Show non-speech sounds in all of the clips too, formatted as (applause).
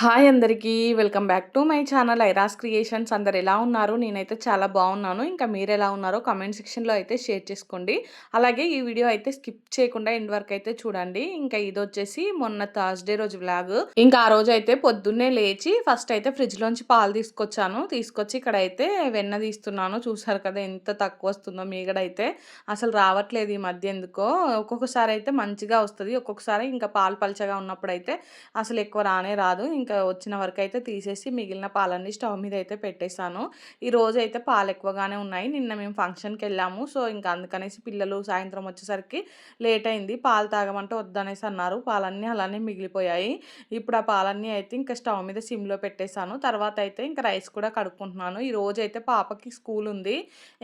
Hi అందరికీ welcome back to my channel Iras creations. అందరు ఎలా ఉన్నారు? నేనైతే చాలా బాగున్నాను. ఇంకా మీరు ఎలా ఉన్నారో కమెంట్ సెక్షన్లో అయితే షేర్ చేసుకోండి. అలాగే ఈ వీడియో అయితే స్కిప్ చేయకుండా ఎండ్ వరకు అయితే చూడండి. ఇంకా ఇది వచ్చేసి మొన్న థర్స్డే రోజు వ్లాగ్. ఇంకా ఆ రోజు అయితే పొద్దున్నే లేచి ఫస్ట్ అయితే ఫ్రిడ్జ్లోంచి పాలు తీసుకొచ్చాను. తీసుకొచ్చి ఇక్కడ అయితే వెన్న తీస్తున్నాను. చూసారు కదా ఎంత తక్కువ వస్తుందో మీగడైతే అసలు రావట్లేదు ఈ మధ్య ఎందుకో. ఒక్కొక్కసారి అయితే మంచిగా వస్తుంది. ఒక్కొక్కసారి ఇంకా పాలు పలచగా ఉన్నప్పుడు అయితే అసలు ఎక్కువ రానే రాదు. ఇంకా వచ్చిన వరకు అయితే తీసేసి మిగిలిన పాలన్నీ స్టవ్ మీద అయితే పెట్టేశాను. ఈ రోజు అయితే పాలు ఎక్కువగానే ఉన్నాయి. నిన్న మేము ఫంక్షన్కి వెళ్ళాము. సో ఇంకా అందుకనేసి పిల్లలు సాయంత్రం వచ్చేసరికి లేట్ అయింది. పాలు తాగమంటే వద్దనేసి అన్నారు. పాలన్నీ అలానే మిగిలిపోయాయి. ఇప్పుడు ఆ పాలన్నీ అయితే ఇంకా స్టవ్ మీద సిమ్లో పెట్టేశాను. తర్వాత అయితే ఇంకా రైస్ కూడా కడుక్కుంటున్నాను. ఈ రోజు అయితే పాపకి స్కూల్ ఉంది.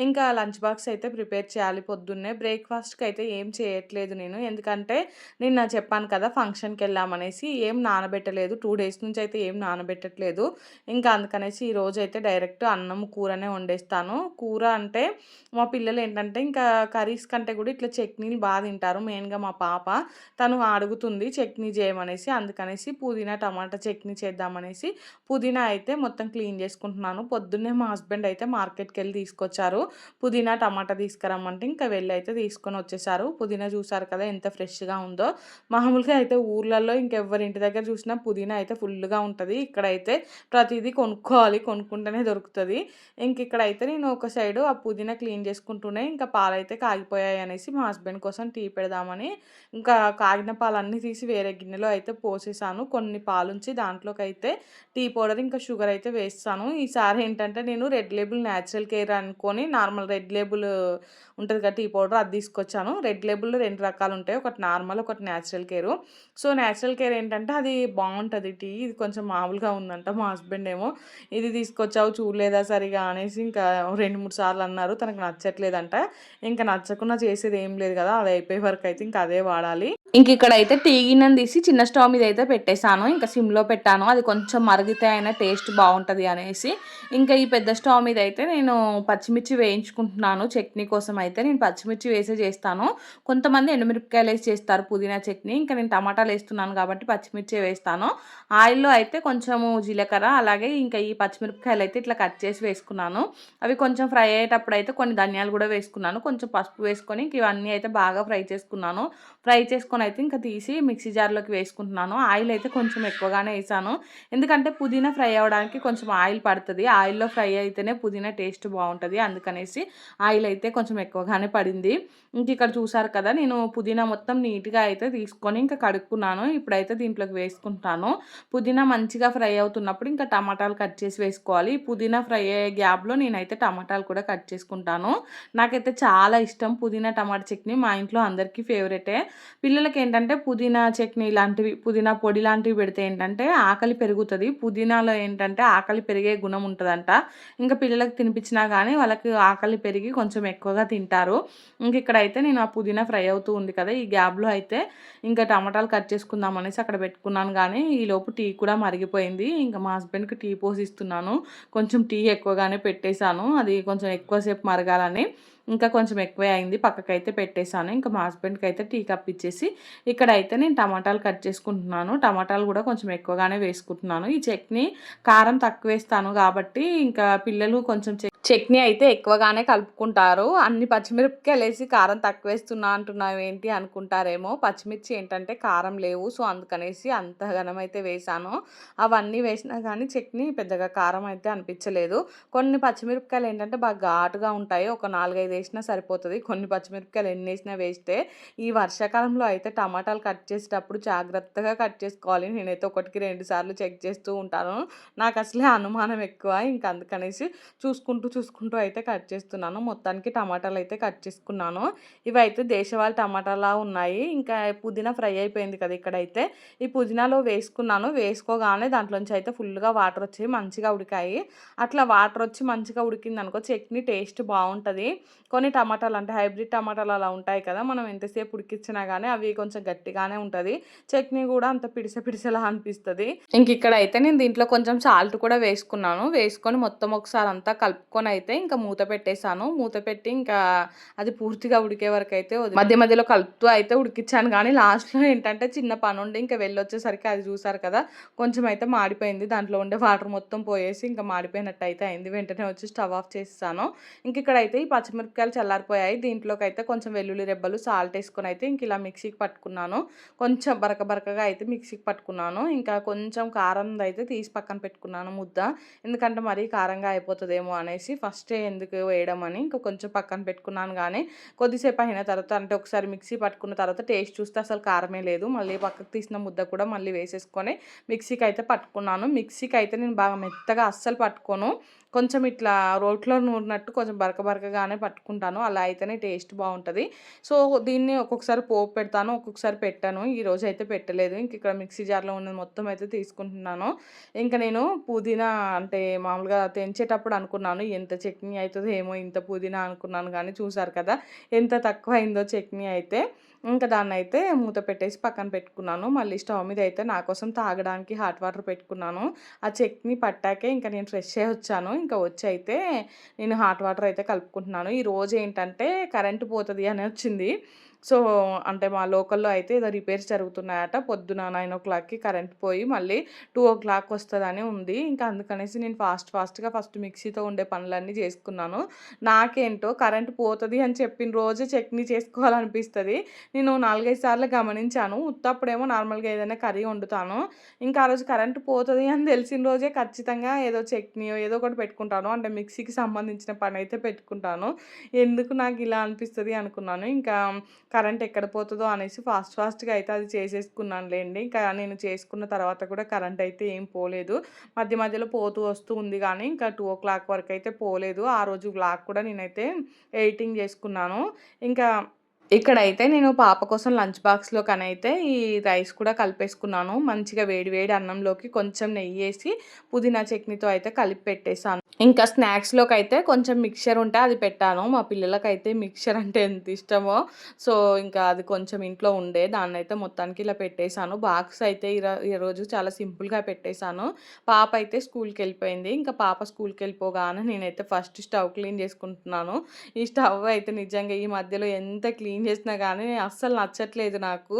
ఇంకా లంచ్ బాక్స్ అయితే ప్రిపేర్ చేయాలి పొద్దున్నే. బ్రేక్ఫాస్ట్కి అయితే ఏం చేయట్లేదు నేను. ఎందుకంటే నిన్న చెప్పాను కదా ఫంక్షన్కి వెళ్ళామనేసి ఏం నానబెట్టలేదు. టూ డేస్ నుంచి అయితే ఏం నానబెట్టట్లేదు. ఇంకా అందుకనేసి ఈరోజు అయితే డైరెక్ట్ అన్నం కూరనే వండేస్తాను. కూర అంటే మా పిల్లలు ఏంటంటే ఇంకా కర్రీస్ కంటే కూడా ఇట్లా చట్నీలు బాగా తింటారు. మెయిన్గా మా పాప తను అడుగుతుంది చట్నీ చేయమనేసి. అందుకనేసి పుదీనా టమాటా చట్నీ చేద్దామనేసి పుదీనా అయితే మొత్తం క్లీన్ చేసుకుంటున్నాను. పొద్దున్నే మా హస్బెండ్ అయితే మార్కెట్కి వెళ్ళి తీసుకొచ్చారు. పుదీనా టమాటా తీసుకురమ్మంటే ఇంకా వెళ్ళి అయితే తీసుకొని వచ్చేసారు. పుదీనా చూసారు కదా ఎంత ఫ్రెష్గా ఉందో. మామూలుగా అయితే ఊర్లలో ఇంకెవరి ఇంటి దగ్గర చూసినా పుదీనా అయితే ఫుల్ ఫుల్గా ఉంటుంది. ఇక్కడైతే ప్రతిదీ కొనుక్కోవాలి. కొనుక్కుంటేనే దొరుకుతుంది. ఇంక ఇక్కడైతే నేను ఒక సైడు ఆ పుదీనా క్లీన్ చేసుకుంటూనే ఇంకా పాలైతే కాగిపోయాయి అనేసి మా హస్బెండ్ కోసం టీ పెడదామని ఇంకా కాగిన పాలన్నీ తీసి వేరే గిన్నెలో అయితే పోసేసాను. కొన్ని పాలుంచి దాంట్లోకి అయితే టీ పౌడర్ ఇంకా షుగర్ అయితే వేస్తాను. ఈసారి ఏంటంటే నేను రెడ్ లేబుల్ న్యాచురల్ కేర్ అనుకొని నార్మల్ రెడ్ లేబుల్ ఉంటుంది కదా టీ పౌడర్ అది తీసుకొచ్చాను. రెడ్ లేబుల్లో రెండు రకాలు ఉంటాయి ఒకటి నార్మల్ ఒకటి Natural Care. So Natural Care ఏంటంటే అది బాగుంటుంది టీ. ఇది కొంచెం మామూలుగా ఉందంట మా హస్బెండ్ ఏమో. ఇది తీసుకొచ్చావు చూడలేదా సరిగా అనేసి ఇంకా రెండు మూడు సార్లు అన్నారు. తనకు నచ్చట్లేదంట. ఇంకా నచ్చకుండా చేసేది ఏం లేదు కదా. అది అయిపోయే వరకు అయితే ఇంకా అదే వాడాలి. ఇంక ఇక్కడ అయితే టీ గిన్నెని తీసి చిన్న స్టవ్ మీద అయితే పెట్టేశాను. ఇంకా సిమ్లో పెట్టాను. అది కొంచెం మరిగితే అయినా టేస్ట్ బాగుంటుంది అనేసి. ఇంకా ఈ పెద్ద స్టవ్ మీద అయితే నేను పచ్చిమిర్చి వేయించుకుంటున్నాను. చట్నీ కోసం అయితే నేను పచ్చిమిర్చి వేసే చేస్తాను. కొంతమంది ఎండుమిరపకాయలు వేసి చేస్తారు పుదీనా చట్నీ. ఇంకా నేను టమాటాలు వేస్తున్నాను కాబట్టి పచ్చిమిర్చి వేస్తాను. ఆయిల్లో అయితే కొంచెము జీలకర్ర అలాగే ఇంకా ఈ పచ్చిమిరపకాయలు అయితే ఇట్లా కట్ చేసి వేసుకున్నాను. అవి కొంచెం ఫ్రై అయ్యేటప్పుడు అయితే కొన్ని ధనియాలు కూడా వేసుకున్నాను. కొంచెం పసుపు వేసుకొని ఇవన్నీ అయితే బాగా ఫ్రై చేసుకున్నాను. ఫ్రై చేసుకొని అయితే ఇంకా తీసి మిక్సీ జార్లోకి వేసుకుంటున్నాను. ఆయిల్ అయితే కొంచెం ఎక్కువగానే వేసాను. ఎందుకంటే పుదీనా ఫ్రై అవ్వడానికి కొంచెం ఆయిల్ పడుతుంది. ఆయిల్లో ఫ్రై అయితేనే పుదీనా టేస్ట్ బాగుంటుంది. అందుకనేసి ఆయిల్ అయితే కొంచెం ఎక్కువగానే పడింది. ఇంక ఇక్కడ చూసారు కదా నేను పుదీనా మొత్తం నీట్గా అయితే తీసుకొని ఇంకా కడుక్కున్నాను. ఇప్పుడైతే దీంట్లోకి వేసుకుంటాను. పుదీనా మంచిగా ఫ్రై అవుతున్నప్పుడు ఇంకా టమాటాలు కట్ చేసి వేసుకోవాలి. పుదీనా ఫ్రై అయ్యే గ్యాప్లో నేనైతే టమాటాలు కూడా కట్ చేసుకుంటాను. నాకైతే చాలా ఇష్టం పుదీనా టమాటా చట్నీ. మా ఇంట్లో అందరికీ ఫేవరెటే. పిల్లలకి పిల్లలకి ఏంటంటే పుదీనా చట్నీ లాంటివి పుదీనా పొడి లాంటివి పెడితే ఏంటంటే ఆకలి పెరుగుతుంది. పుదీనాలో ఏంటంటే ఆకలి పెరిగే గుణం ఉంటుందంట. ఇంకా పిల్లలకు తినిపించినా కానీ వాళ్ళకి ఆకలి పెరిగి కొంచెం ఎక్కువగా తింటారు తింటారు. ఇంక ఇక్కడైతే నేను ఆ పుదీనా ఫ్రై అవుతూ ఉంది కదా ఈ గ్యాబ్లో అయితే ఇంకా టమాటాలు కట్ చేసుకుందాం అనేసి అక్కడ పెట్టుకున్నాను. కానీ ఈలోపు టీ కూడా మరిగిపోయింది. ఇంకా మా హస్బెండ్కి టీ పోసిస్తున్నాను. కొంచెం టీ ఎక్కువగానే పెట్టేశాను. అది కొంచెం ఎక్కువసేపు మరగాలని. ఇంకా కొంచెం ఎక్కువే అయింది. పక్కకైతే పెట్టేశాను. ఇంకా మా హస్బెండ్కి అయితే టీ కప్ ఇచ్చేసి ఇక్కడైతే నేను టమాటాలు కట్ చేసుకుంటున్నాను. టమాటాలు కూడా కొంచెం ఎక్కువగానే వేసుకుంటున్నాను. ఈ చట్నీ కారం తక్కువ వేస్తాను కాబట్టి ఇంకా పిల్లలు కొంచెం చట్నీ అయితే ఎక్కువగానే కలుపుకుంటారు. అన్ని పచ్చిమిరపకాయలు వేసి కారం తక్కువ వేస్తున్నా అంటున్నావు ఏంటి అనుకుంటారేమో. పచ్చిమిర్చి ఏంటంటే కారం లేవు. సో అందుకనేసి అంత ఘనం అయితే వేసాను అవన్నీ వేసినా కానీ చట్నీ పెద్దగా కారం అయితే అనిపించలేదు. కొన్ని పచ్చిమిరపకాయలు ఏంటంటే బాగా ఘాటుగా ఉంటాయి. ఒక నాలుగైదు వేసినా సరిపోతుంది. కొన్ని పచ్చిమిరపకాయలు ఎన్ని వేసినా వేస్తే ఈ వర్షాకాలంలో అయితే టమాటాలు కట్ చేసేటప్పుడు జాగ్రత్తగా కట్ చేసుకోవాలి. నేనైతే ఒకటికి రెండు సార్లు చెక్ చేస్తూ ఉంటాను. నాకు అసలే అనుమానం ఎక్కువ. ఇంక అందుకనేసి చూసుకుంటూ చూసుకుంటూ అయితే కట్ చేస్తున్నాను. మొత్తానికి టమాటాలు అయితే కట్ చేసుకున్నాను. ఇవైతే దేశవాళి టమాటాలా ఉన్నాయి. ఇంకా పుదీనా ఫ్రై అయిపోయింది కదా ఇక్కడైతే. ఈ పుదీనాలో వేసుకున్నాను. వేసుకోగానే దాంట్లోంచి అయితే ఫుల్గా వాటర్ వచ్చి మంచిగా ఉడికాయి. అట్లా వాటర్ వచ్చి మంచిగా ఉడికింది అనుకో చట్నీ టేస్ట్ బాగుంటుంది. కొన్ని టమాటాలు అంటే హైబ్రిడ్ టమాటాలు అలా ఉంటాయి కదా మనం ఎంతసేపు ఉడికిచ్చినా కానీ అవి కొంచెం గట్టిగానే ఉంటుంది. చట్నీ కూడా అంత పిడిస పిడిసలా అనిపిస్తుంది. ఇంక ఇక్కడ అయితే నేను దీంట్లో కొంచెం సాల్ట్ కూడా వేసుకున్నాను. వేసుకొని మొత్తం ఒకసారి అంతా కలుపుకొని అయితే ఇంకా మూత పెట్టేశాను. మూత పెట్టి ఇంకా అది పూర్తిగా ఉడికే వరకు అయితే మధ్య మధ్యలో కలుపుతూ అయితే ఉడికిచ్చాను. కానీ లాస్ట్లో ఏంటంటే చిన్న పని ఉండి ఇంకా వెళ్ళొచ్చేసరికి అది చూసారు కదా కొంచెం అయితే మాడిపోయింది. దాంట్లో ఉండే వాటర్ మొత్తం పోయేసి ఇంకా మాడిపోయినట్టు అయితే అయింది. వెంటనే వచ్చి స్టవ్ ఆఫ్ చేస్తాను ఇంక ఇక్కడ అయితే ఈ పచ్చిమిరపకాయలు చల్లారిపోయాయి. దీంట్లోకి అయితే కొంచెం వెల్లుల్లి రెబ్బలు సాల్ట్ వేసుకొని అయితే ఇంక ఇలా మిక్సీకి పట్టుకున్నాను. కొంచెం బరక బరకగా అయితే మిక్సీకి పట్టుకున్నాను. ఇంకా కొంచెం కారం అయితే తీసి పక్కన పెట్టుకున్నాను ముద్ద. ఎందుకంటే మరీ కారంగా అయిపోతుందేమో అనేసి ఫస్టే ఎందుకు వేయడం అని ఇంకా కొంచెం పక్కన పెట్టుకున్నాను. కానీ కొద్దిసేపు అయిన తర్వాత అంటే ఒకసారి మిక్సీ పట్టుకున్న తర్వాత టేస్ట్ చూస్తే అసలు కారమే లేదు. మళ్ళీ పక్కకు తీసిన ముద్ద కూడా మళ్ళీ వేసేసుకొని మిక్సీకి అయితే పట్టుకున్నాను. మిక్సీకి అయితే నేను బాగా మెత్తగా అస్సలు పట్టుకోను. కొంచెం ఇట్లా రోట్లో నూరినట్టు కొంచెం బరక బరకగానే పట్టుకుంటాను. అలా అయితేనే టేస్ట్ బాగుంటుంది. సో దీన్ని ఒక్కొక్కసారి పోపు పెడతాను ఒక్కొక్కసారి పెట్టాను. ఈ రోజు అయితే పెట్టలేదు. ఇంక ఇక్కడ మిక్సీ జార్లో ఉన్నది మొత్తం అయితే తీసుకుంటున్నాను. ఇంకా నేను పుదీనా అంటే మామూలుగా తెంచేటప్పుడు అనుకున్నాను ఎంత చట్నీ అవుతుందో ఏమో ఇంత పుదీనా అనుకున్నాను. కానీ చూసారు కదా ఎంత తక్కువ అయిందో చట్నీ అయితే. ఇంకా దాన్ని అయితే మూత పెట్టేసి పక్కన పెట్టుకున్నాను. మళ్ళీ స్టవ్ మీద అయితే నా కోసం తాగడానికి హాట్ వాటర్ పెట్టుకున్నాను. ఆ చట్నీ పట్టాకే ఇంకా నేను ఫ్రెష్ అయ్యి వచ్చాను. ఇంకా వచ్చి అయితే నేను హాట్ వాటర్ అయితే కలుపుకుంటున్నాను. ఈ రోజు ఏంటంటే కరెంటు పోతుంది అని వచ్చింది. సో అంటే మా లోకల్లో అయితే ఏదో రిపేర్స్ జరుగుతున్నాయట. పొద్దున నైన్ ఓ క్లాక్కి కరెంట్ పోయి మళ్ళీ టూ ఓ క్లాక్ వస్తుందని ఉంది. ఇంకా అందుకనేసి నేను ఫాస్ట్ ఫాస్ట్గా ఫస్ట్ మిక్సీతో ఉండే పనులన్నీ చేసుకున్నాను. నాకేంటో కరెంట్ పోతుంది అని చెప్పిన రోజే చట్నీ చేసుకోవాలనిపిస్తుంది. నేను నాలుగైదు సార్లు గమనించాను. ఉత్తప్పుడేమో నార్మల్గా ఏదైనా కర్రీ వండుతాను. ఇంకా ఆ రోజు కరెంట్ పోతుంది అని తెలిసిన రోజే ఖచ్చితంగా ఏదో చట్నీ ఏదో ఒకటి పెట్టుకుంటాను. అంటే మిక్సీకి సంబంధించిన పని అయితే పెట్టుకుంటాను. ఎందుకు నాకు ఇలా అనిపిస్తుంది అనుకున్నాను. ఇంకా కరెంట్ ఎక్కడ పోతుందో అనేసి ఫాస్ట్ ఫాస్ట్గా అయితే అది చేసేసుకున్నానులేండి. ఇంకా నేను చేసుకున్న తర్వాత కూడా కరెంట్ అయితే ఏం పోలేదు. మధ్య మధ్యలో పోతూ వస్తూ ఉంది కానీ ఇంకా టూ ఓ క్లాక్ వరకు అయితే పోలేదు. ఆ రోజు బ్లాక్ కూడా నేనైతే ఎడిటింగ్ చేసుకున్నాను. ఇంకా ఇక్కడైతే నేను పాప కోసం లంచ్ బాక్స్‌లోకనైతే ఈ రైస్ కూడా కలిపేసుకున్నాను. మంచిగా వేడి వేడి అన్నంలోకి కొంచెం నెయ్యి వేసి పుదీనా చట్నీతో అయితే కలిపి పెట్టేసాను. ఇంకా స్నాక్స్లోకి అయితే కొంచెం మిక్చర్ ఉంటే అది పెట్టాను. మా పిల్లలకైతే మిక్చర్ అంటే ఎంత ఇష్టమో. సో, ఇంకా అది కొంచెం ఇంట్లో ఉండే దాన్నైతే మొత్తానికి ఇలా పెట్టేశాను బాక్స్ అయితే ఈ ఈరోజు చాలా సింపుల్‌గా పెట్టేసాను. పాప అయితే స్కూల్కి వెళ్ళిపోయింది ఇంకా పాప స్కూల్కి వెళ్ళిపోగానే నేనైతే ఫస్ట్ స్టవ్ క్లీన్ చేసుకుంటున్నాను. ఈ స్టవ్ అయితే నిజంగా ఈ మధ్యలో ఎంత క్లీన్ క్లీన్ చేసినా కానీ అస్సలు నచ్చట్లేదు నాకు.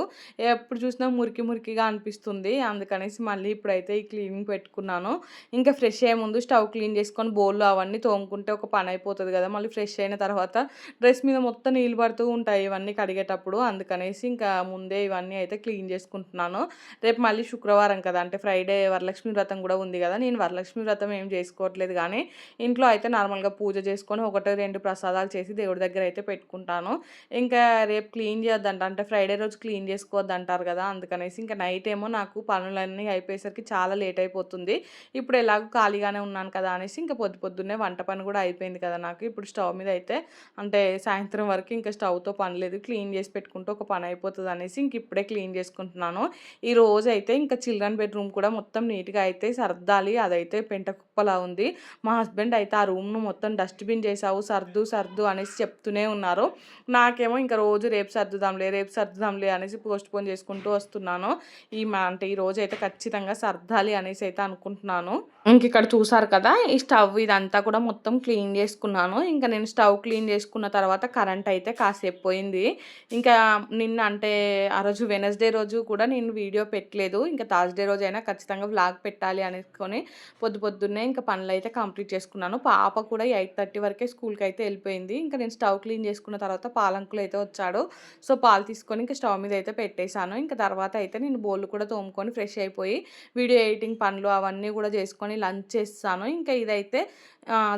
ఎప్పుడు చూసినా మురికి మురికిగా అనిపిస్తుంది. అందుకనేసి మళ్ళీ ఇప్పుడైతే ఈ క్లీనింగ్ పెట్టుకున్నాను. ఇంకా ఫ్రెష్ అయ్యే ముందు స్టవ్ క్లీన్ చేసుకొని బోళ్ళు అవన్నీ తోముకుంటే ఒక పని అయిపోతుంది కదా! మళ్ళీ ఫ్రెష్ అయిన తర్వాత డ్రెస్ మీద మొత్తం నీళ్ళు పడుతూ ఉంటాయి ఇవన్నీ కడిగేటప్పుడు. అందుకనేసి ఇంకా ముందే ఇవన్నీ అయితే క్లీన్ చేసుకుంటున్నాను. రేపు మళ్ళీ శుక్రవారం కదా! అంటే ఫ్రైడే వరలక్ష్మి వ్రతం కూడా ఉంది కదా! నేను వరలక్ష్మి వ్రతం ఏం చేసుకోవట్లేదు కానీ ఇంట్లో అయితే నార్మల్‌గా పూజ చేసుకొని ఒకటో రెండు ప్రసాదాలు చేసి దేవుడి దగ్గర అయితే పెట్టుకుంటాను. ఇంకా రేపు క్లీన్ చేయొద్దంట. అంటే ఫ్రైడే రోజు క్లీన్ చేసుకోవద్దంటారు కదా! అందుకనేసి ఇంకా నైట్ ఏమో నాకు పనులన్నీ అయిపోయేసరికి చాలా లేట్ అయిపోతుంది. ఇప్పుడు ఎలాగో ఖాళీగానే ఉన్నాను కదా! అనేసి ఇంకా పొద్దు పొద్దున్నే వంట పని కూడా అయిపోయింది కదా నాకు. ఇప్పుడు స్టవ్ మీద అయితే అంటే సాయంత్రం వరకు ఇంకా స్టవ్‌తో పని లేదు. క్లీన్ చేసి పెట్టుకుంటే ఒక పని అయిపోతుంది అనేసి ఇంక ఇప్పుడే క్లీన్ చేసుకుంటున్నాను. ఈ రోజైతే ఇంకా చిల్డ్రన్ బెడ్‌రూమ్ కూడా మొత్తం నీట్‌గా అయితే సర్దాలి. అదైతే పెంట కుప్పలా ఉంది. మా హస్బెండ్ అయితే ఆ రూమ్‌ను మొత్తం డస్ట్‌బిన్ చేసావు సర్దు సర్దు అనేసి చెప్తూనే ఉన్నారు. నాకేమో ఇంకా రోజు రేపు సర్దుదాంలే, రేపు సర్దుదాంలే అనేసి పోస్ట్‌పోన్ చేసుకుంటూ వస్తున్నాను. ఈ మా అంటే ఈ అయితే ఖచ్చితంగా సర్దాలి అనేసి అయితే అనుకుంటున్నాను. ఇంక ఇక్కడ చూసారు కదా! ఈ స్టవ్ ఇదంతా కూడా మొత్తం క్లీన్ చేసుకున్నాను. ఇంకా నేను స్టవ్ క్లీన్ చేసుకున్న తర్వాత కరెంట్ అయితే కాసేపు పోయింది. ఇంకా నిన్న అంటే ఆ రోజు వెనస్డే రోజు కూడా నేను వీడియో పెట్టలేదు. ఇంకా థర్స్‌డే రోజైనా ఖచ్చితంగా వ్లాగ్ పెట్టాలి అనేసుకొని పొద్దు పొద్దున్నే ఇంకా పనులైతే కంప్లీట్ చేసుకున్నాను. పాప కూడా 8:30 వరకే స్కూల్కి అయితే వెళ్ళిపోయింది. ఇంకా నేను స్టవ్ క్లీన్ చేసుకున్న తర్వాత పాలంకులు అయితే వచ్చాడు. సో, పాలు తీసుకొని ఇంకా స్టవ్ మీద అయితే పెట్టేసాను. ఇంకా తర్వాత అయితే నేను బోళ్ళు కూడా తోముకొని ఫ్రెష్ అయిపోయి వీడియో ఎడిటింగ్ పనులు అవన్నీ కూడా చేసుకొని లంచ్ చేస్తాను ఇంకా ఇదైతే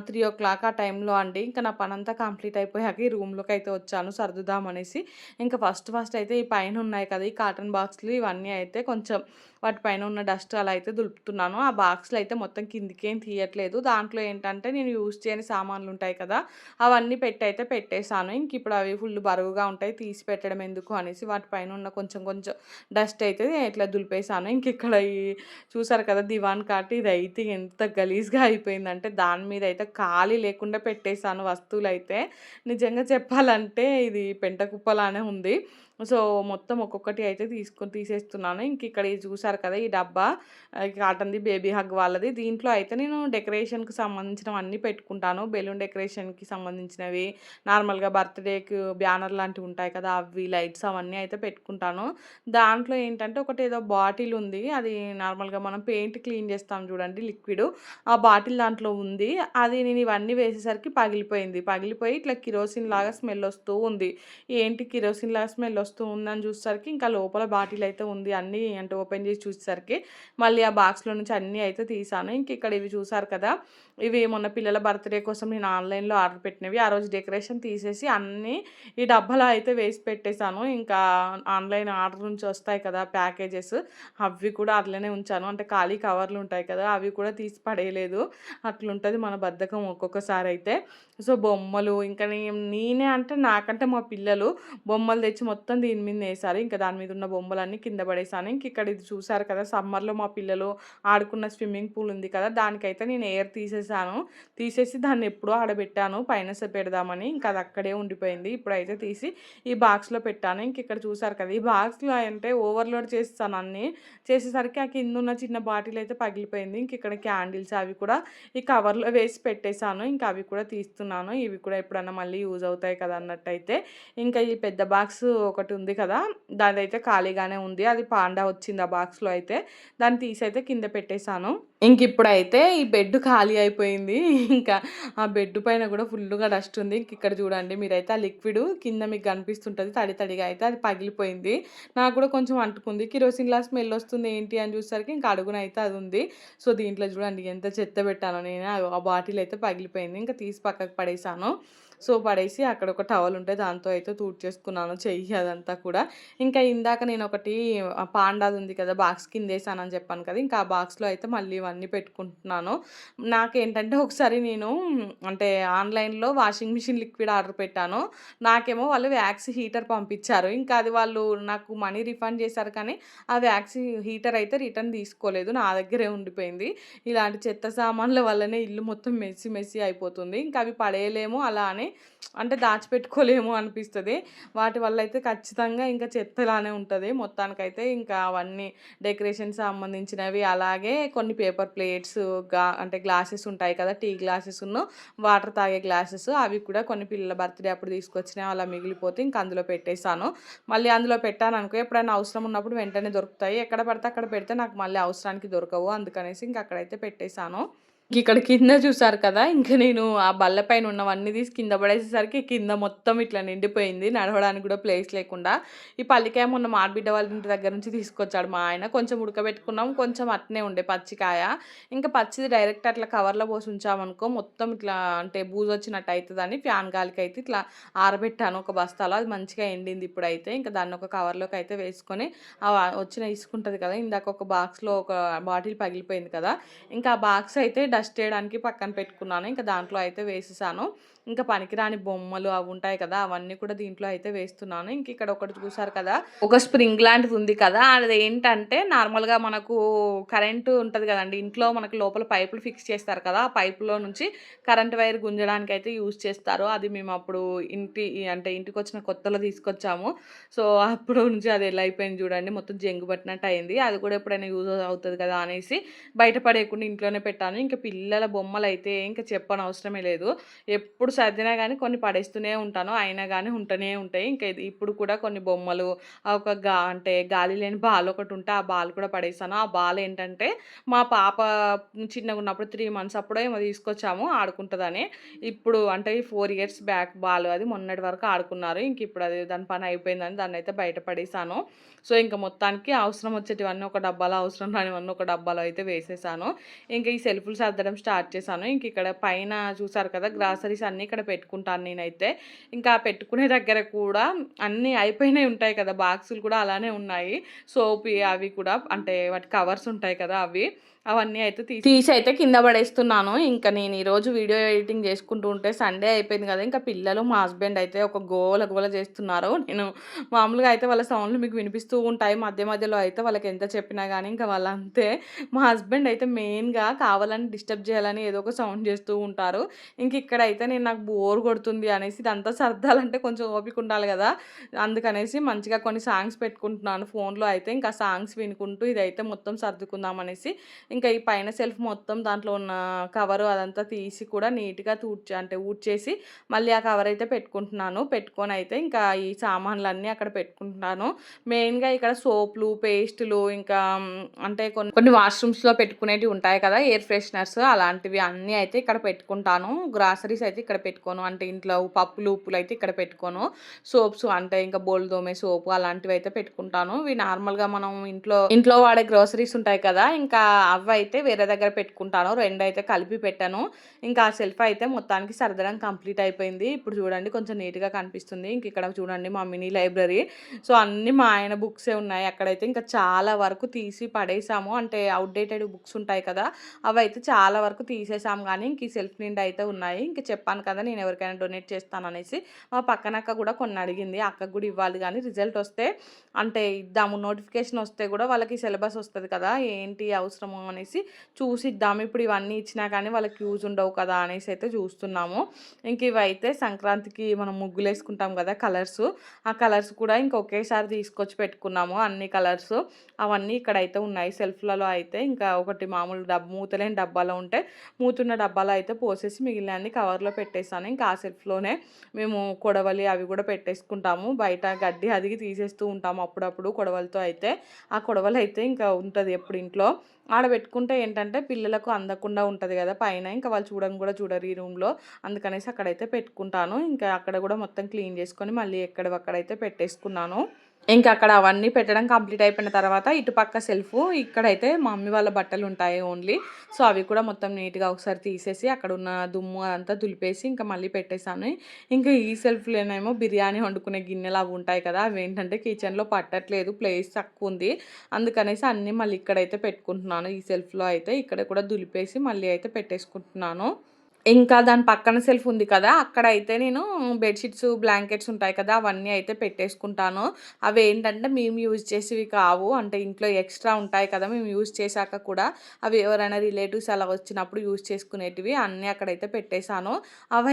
త్రీ ఓ క్లాక్ ఆ టైంలో అండి. ఇంకా నా పనంతా కంప్లీట్ అయిపోయాక ఈ రూమ్‌లోకి అయితే వచ్చాను సర్దుదాం అనేసి. ఇంకా ఫస్ట్ ఫస్ట్ అయితే ఈ పైన ఉన్నాయి కదా! ఈ కాటన్ బాక్స్‌లు ఇవన్నీ అయితే కొంచెం వాటి పైన ఉన్న డస్ట్ అలా అయితే దులుపుతున్నాను. ఆ బాక్స్‌లు అయితే మొత్తం కిందికేం తీయట్లేదు. దాంట్లో ఏంటంటే నేను యూజ్ చేయని సామాన్లు ఉంటాయి కదా! అవన్నీ పెట్టి అయితే పెట్టేసాను. ఇంక ఇప్పుడు అవి ఫుల్ బరువుగా ఉంటాయి. తీసి పెట్టడం ఎందుకు అనేసి వాటి పైన ఉన్న కొంచెం కొంచెం డస్ట్ అయితే ఇట్లా దులిపేసాను. ఇంక ఇక్కడ ఈ చూసారు కదా! దివాన్ కాట ఇది అయితే ఎంత గలీజ్‌గా అయిపోయిందంటే దాని మీద అయితే ఖాళీ లేకుండా పెట్టేశాను వస్తువులైతే. నిజంగా చెప్పాలంటే ఇది పెంట కుప్పలానే ఉంది. సో, మొత్తం ఒక్కొక్కటి అయితే తీసుకొని తీసేస్తున్నాను. ఇంక ఇక్కడ ఇది చూసారు కదా! ఈ డబ్బా కాటన్‌ది బేబీ హగ్ వాళ్ళది. దీంట్లో అయితే నేను డెకరేషన్‌కి సంబంధించినవన్నీ పెట్టుకుంటాను. బెలూన్ డెకరేషన్‌కి సంబంధించినవి, నార్మల్‌గా బర్త్‌డేకి బ్యానర్ లాంటివి ఉంటాయి కదా! అవి లైట్స్ అవన్నీ అయితే పెట్టుకుంటాను. దాంట్లో ఏంటంటే ఒకటి ఏదో బాటిల్ ఉంది. అది నార్మల్‌గా మనం పెయింట్ క్లీన్ చేస్తాం చూడండి లిక్విడ్ ఆ బాటిల్ దాంట్లో ఉంది. అది నేను ఇవన్నీ వేసేసరికి పగిలిపోయింది. పగిలిపోయి ఇట్లా కిరోసిన్ లాగా స్మెల్ వస్తూ ఉంది. ఏంటి కిరోసిన్ లాగా స్మెల్ వస్తూ ఉందని చూసేసరికి ఇంకా లోపల బాటిల్ అయితే ఉంది. అన్నీ అంటే ఓపెన్ చేసి చూసేసరికి మళ్ళీ ఆ బాక్స్‌లో నుంచి అన్నీ అయితే తీసాను. ఇంక ఇక్కడ ఇవి చూసారు కదా! ఇవి మొన్న పిల్లల బర్త్‌డే కోసం నేను ఆన్‌లైన్‌లో ఆర్డర్ పెట్టినవి. ఆ రోజు డెకరేషన్ తీసేసి అన్నీ ఈ డబ్బాలో అయితే వేసి పెట్టేసాను. ఇంకా ఆన్‌లైన్ ఆర్డర్ నుంచి వస్తాయి కదా! ప్యాకేజెస్ అవి కూడా అట్లనే ఉంచాను. అంటే ఖాళీ కవర్లు ఉంటాయి కదా! అవి కూడా తీసి పడేయలేదు. అట్లుంటుంది మన బద్ధకం ఒక్కొక్కసారి అయితే. సో, బొమ్మలు ఇంకా నేనే అంటే నాకంటే మా పిల్లలు బొమ్మలు తెచ్చి మొత్తం దీని మీద వేసారు ఇంకా దాని మీద ఉన్న బొమ్మలన్నీ కింద పడేసాను. ఇంక ఇక్కడ ఇది చూసారు కదా! సమ్మర్‌లో మా పిల్లలు ఆడుకున్న స్విమ్మింగ్ పూల్ ఉంది కదా! దానికైతే నేను ఎయిర్ తీసేసి తీసేసాను. తీసేసి దాన్ని ఎప్పుడో ఆడబెట్టాను పైన పెడదామని. ఇంకా అది అక్కడే ఉండిపోయింది. ఇప్పుడైతే తీసి ఈ బాక్స్‌లో పెట్టాను. ఇంక ఇక్కడ చూసారు కదా! ఈ బాక్స్‌లో అంటే ఓవర్‌లోడ్ చేస్తాను అన్నీ. చేసేసరికి ఆ కింద ఉన్న చిన్న బాటిల్ అయితే పగిలిపోయింది. ఇంక ఇక్కడ క్యాండిల్స్ అవి కూడా ఈ కవర్‌లో వేసి పెట్టేశాను ఇంకా అవి కూడా తీస్తున్నాను. ఇవి కూడా ఎప్పుడన్నా మళ్ళీ యూజ్ అవుతాయి కదా! అన్నట్టయితే. ఇంకా ఈ పెద్ద బాక్స్ ఒకటి ఉంది కదా! దాని అయితే ఖాళీగానే ఉంది. అది పాండా వచ్చింది ఆ బాక్స్‌లో అయితే. దాన్ని తీసి అయితే కింద పెట్టేసాను. ఇంక ఇప్పుడైతే ఈ బెడ్ ఖాళీ అయిపోయింది. ఇంకా ఆ బెడ్ పైన కూడా ఫుల్లుగా డస్ట్ ఉంది. ఇంక ఇక్కడ చూడండి మీరైతే ఆ లిక్విడ్ కింద మీకు కనిపిస్తుంటుంది తడి తడిగా అయితే అది పగిలిపోయింది. నాకు కూడా కొంచెం అంటుకుంది. కిరోసిన్‌లా స్మెల్ వస్తుంది ఏంటి అని చూసేసరికి ఇంకా అడుగున అయితే అది ఉంది. సో, దీంట్లో చూడండి ఎంత చెత్త పెట్టానో నేను. ఆ బాటిల్ అయితే పగిలిపోయింది. ఇంకా తీసి పక్కకు పడేసాను. సో, పడేసి అక్కడ ఒక టవల్ ఉంటే దాంతో అయితే తుడిచేసుకున్నాను చెయ్యి అదంతా కూడా. ఇంకా ఇందాక నేను ఒకటి పాండాది ఉంది కదా! బాక్స్ కిందేసానని చెప్పాను కదా! ఇంకా ఆ బాక్స్‌లో అయితే మళ్ళీ ఇవన్నీ పెట్టుకుంటున్నాను. నాకేంటంటే ఒకసారి నేను అంటే ఆన్‌లైన్‌లో వాషింగ్ మిషన్ లిక్విడ్ ఆర్డర్ పెట్టాను. నాకేమో వాళ్ళు వ్యాక్స్ హీటర్ పంపించారు. ఇంకా అది వాళ్ళు నాకు మనీ రిఫండ్ చేశారు కానీ ఆ వ్యాక్స్ హీటర్ అయితే రిటర్న్ తీసుకోలేదు. నా దగ్గరే ఉండిపోయింది. ఇలాంటి చెత్త సామాన్ల వల్లనే ఇల్లు మొత్తం మెస్సి మెస్సి అయిపోతుంది. ఇంకా అవి పడేయలేము అలా అని అంటే దాచిపెట్టుకోలేము అనిపిస్తుంది వాటి వల్ల అయితే ఖచ్చితంగా ఇంకా చెత్తలానే ఉంటుంది మొత్తానికైతే ఇంకా అవన్నీ డెకరేషన్‌కి సంబంధించినవి అలాగే కొన్ని పేపర్ ప్లేట్స్గా అంటే గ్లాసెస్ ఉంటాయి కదా! టీ గ్లాసెసును, వాటర్ తాగే గ్లాసెస్ అవి కూడా కొన్ని పిల్లల బర్త్‌డే అప్పుడు తీసుకొచ్చినవి అలా మిగిలిపోతే ఇంకా అందులో పెట్టేసాను. మళ్ళీ అందులో పెట్టాను అనుకో ఎప్పుడైనా అవసరం ఉన్నప్పుడు వెంటనే దొరుకుతాయి. ఎక్కడ పడితే అక్కడ పెడితే నాకు మళ్ళీ అవసరానికి దొరకవు. అందుకనేసి ఇంక అక్కడైతే పెట్టేసాను. ఇక్కడ కింద చూసారు కదా! ఇంక నేను ఆ బల్ల పైన ఉన్నవన్నీ తీసి కింద పడేసేసరికి కింద మొత్తం ఇట్లా నిండిపోయింది. నడవడానికి కూడా ప్లేస్ లేకుండా. ఈ పల్లికాయ మొన్న మాడబిడ్డ వాళ్ళ ఇంటి దగ్గర నుంచి తీసుకొచ్చాడు మా ఆయన. కొంచెం ఉడకబెట్టుకున్నాం. కొంచెం అట్నే ఉండే పచ్చికాయ. ఇంకా పచ్చిది డైరెక్ట్ అట్లా కవర్‌లో పోసి ఉంచామనుకో మొత్తం ఇట్లా అంటే బూజొచ్చినట్టు అవుతుందని ఫ్యాన్ గాలికి అయితే ఇట్లా ఆరబెట్టాను ఒక బస్తాలో. అది మంచిగా ఎండింది ఇప్పుడైతే. ఇంకా దాన్ని ఒక కవర్‌లోకి అయితే వేసుకొని వచ్చిన ఇసుక కదా! ఇందాక ఒక బాక్స్‌లో ఒక బాటిల్ పగిలిపోయింది కదా! ఇంకా ఆ బాక్స్ అయితే డస్ట్ చేయడానికి పక్కన పెట్టుకున్నాను. ఇంకా దాంట్లో అయితే వేసేసాను. ఇంకా పనికిరాని బొమ్మలు అవి ఉంటాయి కదా! అవన్నీ కూడా దీంట్లో అయితే వేస్తున్నాను. ఇంక ఇక్కడ ఒకటి చూసారు కదా! ఒక స్ప్రింగ్ లాంటిది ఉంది కదా! అది ఏంటంటే నార్మల్‌గా మనకు కరెంటు ఉంటుంది కదండి ఇంట్లో మనకు లోపల పైపులు ఫిక్స్ చేస్తారు కదా! ఆ పైపులో నుంచి కరెంట్ వైర్ గుంజడానికి అయితే యూజ్ చేస్తారు. అది మేము అప్పుడు ఇంటి అంటే ఇంటికి వచ్చిన కొత్తలో తీసుకొచ్చాము. సో, అప్పుడు నుంచి అది ఎలా అయిపోయింది చూడండి. మొత్తం జంగు పట్టినట్టు అయింది. అది కూడా ఎప్పుడైనా యూజ్ అవుతుంది కదా! అనేసి బయట పడేయకుండా ఇంట్లోనే పెట్టాను. ఇంకా పిల్లల బొమ్మలు అయితే ఇంకా చెప్పనవసరమే లేదు. ఎప్పుడు సర్దినా కానీ కొన్ని పడేస్తూనే ఉంటాను. అయినా కానీ ఉంటూనే ఉంటాయి. ఇంకా ఇది ఇప్పుడు కూడా కొన్ని బొమ్మలు ఒక గా అంటే గాలి లేని బాల్ ఒకటి ఉంటే ఆ బాల్ కూడా పడేసాను. ఆ బాల్ ఏంటంటే మా పాప చిన్నగా ఉన్నప్పుడు త్రీ మంత్స్ అప్పుడో ఏమో తీసుకొచ్చాము ఆడుకుంటుందని ఇప్పుడు అంటే ఫోర్ ఇయర్స్ బ్యాక్ బాల్ అది మొన్నటి వరకు ఆడుకున్నారు. ఇంక ఇప్పుడు అది దాని పని అయిపోయిందని దాన్నయితే బయట పడేసాను. సో, ఇంకా మొత్తానికి అవసరం వచ్చేటివన్నీ ఒక డబ్బాలో, అవసరం రానివన్నీ ఒక డబ్బాలో అయితే వేసేసాను. ఇంకా ఈ సెల్ఫ్‌లు సర్దడం స్టార్ట్ చేశాను. ఇంక ఇక్కడ పైన చూసారు కదా! గ్రాసరీస్ అన్నీ ఇక్కడ పెట్టుకుంటాను నేనైతే. ఇంకా పెట్టుకునే దగ్గర కూడా అన్నీ అయిపోయినాయి ఉంటాయి కదా! బాక్సులు కూడా అలానే ఉన్నాయి. సోప్‌వి అవి కూడా అంటే వాటి కవర్స్ ఉంటాయి కదా! అవి. అవన్నీ అయితే తీసి అయితే కింద పడేస్తున్నాను. ఇంకా నేను ఈరోజు వీడియో ఎడిటింగ్ చేసుకుంటూ ఉంటే సండే అయిపోయింది కదా! ఇంకా పిల్లలు, మా హస్బెండ్ అయితే ఒక గోల గోల చేస్తున్నారు. నేను మామూలుగా అయితే వాళ్ళ సౌండ్‌లు మీకు వినిపిస్తూ ఉంటాయి. మధ్య మధ్యలో అయితే వాళ్ళకి ఎంత చెప్పినా కానీ ఇంకా వాళ్ళంతే. మా హస్బెండ్ అయితే మెయిన్‌గా కావాలని డిస్టర్బ్ డిస్టర్బ్ చేయాలని ఏదో ఒక సౌండ్ చేస్తూ ఉంటారు. ఇంక ఇక్కడైతే నేను నాకు బోర్ కొడుతుంది అనేసి ఇదంతా సర్దాలంటే కొంచెం ఓపిక ఉండాలి కదా! అందుకనేసి మంచిగా కొన్ని సాంగ్స్ పెట్టుకుంటున్నాను ఫోన్‌లో అయితే. ఇంకా సాంగ్స్ వినుకుంటూ ఇదైతే మొత్తం సర్దుకుందాం అనేసి ఇంకా ఈ పైన సెల్ఫ్ మొత్తం దాంట్లో ఉన్న కవరు అదంతా తీసి కూడా నీట్‌గా తూడ్చి అంటే ఊడ్చేసి మళ్ళీ ఆ కవర్ అయితే పెట్టుకుంటున్నాను. పెట్టుకొని అయితే ఇంకా ఈ సామాన్లన్నీ అక్కడ పెట్టుకుంటున్నాను. మెయిన్‌గా ఇక్కడ సోప్లు పేస్టులు ఇంకా అంటే కొన్ని కొన్ని వాష్‌రూమ్స్‌లో పెట్టుకునేవి ఉంటాయి కదా! ఎయిర్ ఫ్రెషనర్స్ అలాంటివి అన్నీ అయితే ఇక్కడ పెట్టుకుంటాను. గ్రాసరీస్ అయితే ఇక్కడ పెట్టుకోను. అంటే ఇంట్లో పప్పులు, ఉప్పులు అయితే ఇక్కడ పెట్టుకోను. సోప్స్ అంటే ఇంకా బోళ్ళు తోమే సోపు అలాంటివి అయితే పెట్టుకుంటాను. ఇవి నార్మల్‌గా మనం ఇంట్లో ఇంట్లో వాడే గ్రోసరీస్ ఉంటాయి కదా! ఇంకా అవైతే వేరే దగ్గర పెట్టుకుంటాను. రెండు అయితే కలిపి పెట్టాను. ఇంకా ఆ సెల్ఫ్ అయితే మొత్తానికి సర్దడం కంప్లీట్ అయిపోయింది. ఇప్పుడు చూడండి కొంచెం నీట్‌గా కనిపిస్తుంది. ఇంక ఇక్కడ చూడండి మా మినీ లైబ్రరీ. సో, అన్నీ మా ఆయన బుక్సే ఉన్నాయి. అక్కడైతే ఇంకా చాలా వరకు తీసి పడేసాము. అంటే అవుట్డేటెడ్ బుక్స్ ఉంటాయి కదా! అవి అయితే చాలా వరకు తీసేసాము కానీ ఇంక ఈ సెల్ఫ్ నిండా అయితే ఉన్నాయి. ఇంక చెప్పాను కదా! నేను ఎవరికైనా డొనేట్ చేస్తాను అనేసి మా పక్కన అక్క కూడా కొన్ని అడిగింది. అక్కకు కూడా ఇవ్వాలి కానీ రిజల్ట్ వస్తే అంటే ఇద్దాము. నోటిఫికేషన్ వస్తే కూడా వాళ్ళకి సిలబస్ వస్తుంది కదా! ఏంటి అవసరము అనేసి చూసి ఇప్పుడు ఇవన్నీ ఇచ్చినా కానీ వాళ్ళకి యూజ్ ఉండవు కదా! అనేసి అయితే చూస్తున్నాము. ఇంక ఇవైతే సంక్రాంతికి మనం ముగ్గులు వేసుకుంటాం కదా! కలర్స్. ఆ కలర్స్ కూడా ఇంక ఒకేసారి తీసుకొచ్చి పెట్టుకున్నాము అన్ని కలర్స్. అవన్నీ ఇక్కడైతే ఉన్నాయి. సెల్ఫ్‌లలో అయితే ఇంకా ఒకటి మామూలు డబ్బు మూతలేని డబ్బాలో ఉంటే మూతున్న డబ్బాలో అయితే పోసేసి మిగిలినయన్ని కవర్‌లో పెట్టేస్తాను ఇంకా ఆ సెల్ఫ్‌లోనే మేము కొడవలి అవి కూడా పెట్టేసుకుంటాము. బయట గడ్డి అదిగి తీసేస్తూ ఉంటాము అప్పుడప్పుడు కొడవలితో అయితే. ఆ కొడవలైతే ఇంకా ఉంటుంది ఎప్పుడు ఇంట్లో. ఆడ పెట్టుకుంటే ఏంటంటే పిల్లలకు అందకుండా ఉంటుంది కదా! పైన ఇంకా వాళ్ళు చూడని కూడా చూడరు ఈ రూమ్‌లో. అందుకనేసి అక్కడైతే పెట్టుకుంటాను. ఇంకా అక్కడ కూడా మొత్తం క్లీన్ చేసుకొని మళ్ళీ ఎక్కడివక్కడైతే పెట్టేసుకున్నాను. ఇంకా అక్కడ అవన్నీ పెట్టడం కంప్లీట్ అయిపోయిన తర్వాత ఇటుపక్క సెల్ఫ్ ఇక్కడైతే మా మమ్మీ వాళ్ళ బట్టలు ఉంటాయి ఓన్లీ. సో, అవి కూడా మొత్తం నీట్‌గా ఒకసారి తీసేసి అక్కడ ఉన్న దుమ్ము అదంతా దులిపేసి ఇంకా మళ్ళీ పెట్టేసాను. ఇంకా ఈ సెల్ఫ్‌లోనేమో బిర్యానీ వండుకునే గిన్నెలు అవి ఉంటాయి కదా! అవి ఏంటంటే కిచెన్‌లో పట్టట్లేదు. ప్లేస్ తక్కువ ఉంది అందుకనేసి అన్నీ మళ్ళీ ఇక్కడైతే పెట్టుకుంటున్నాను. ఈ సెల్ఫ్‌లో అయితే ఇక్కడ కూడా దులిపేసి మళ్ళీ అయితే పెట్టేసుకుంటున్నాను. ఇంకా దాని పక్కన సెల్ఫ్ ఉంది కదా! అక్కడ అయితే నేను బెడ్‌షీట్స్, బ్లాంకెట్స్ ఉంటాయి కదా! అవన్నీ అయితే పెట్టేసుకుంటాను. అవి ఏంటంటే మేము యూజ్ చేసేవి కావు. అంటే ఇంట్లో ఎక్స్‌ట్రా ఉంటాయి కదా! మేము యూజ్ చేశాక కూడా అవి ఎవరైనా రిలేటివ్స్ అలా వచ్చినప్పుడు యూజ్ చేసుకునేటివి అన్నీ అక్కడైతే పెట్టేసాను.